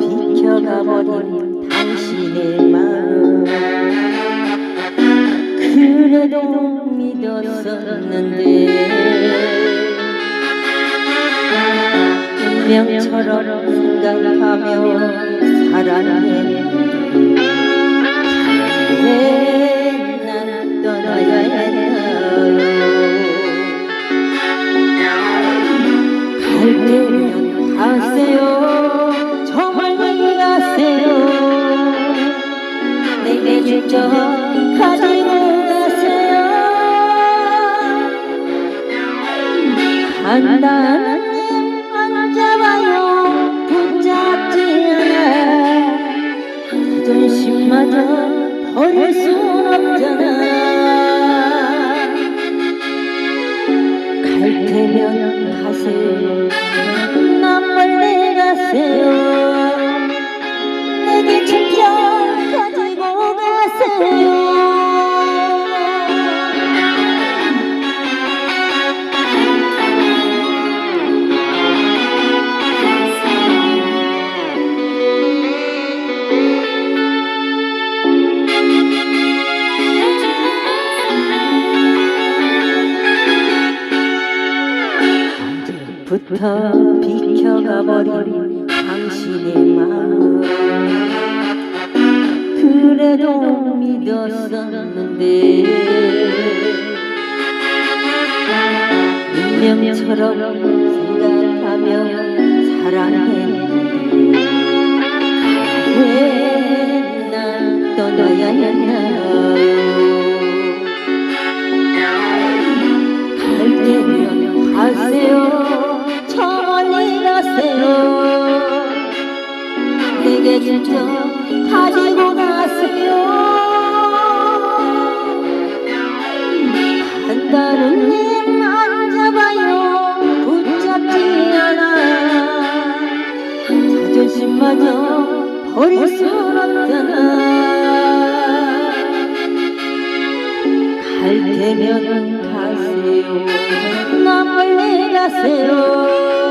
비켜가버린 당신의 마음. 그래도 믿었었는데. 운명처럼 생각하며 살아냈 자 부터 비켜가버린 당신의 마음. 그래도 믿었었는데 운명처럼 생각하며 사랑했는데 왜날 떠나야 했나 내게 직접 가지고 가세요. 간다는 님안 잡아요. 붙잡지 않아. 자존심마저 버릴 순 없잖아. 갈 테면 가세요. 나 멀리 가세요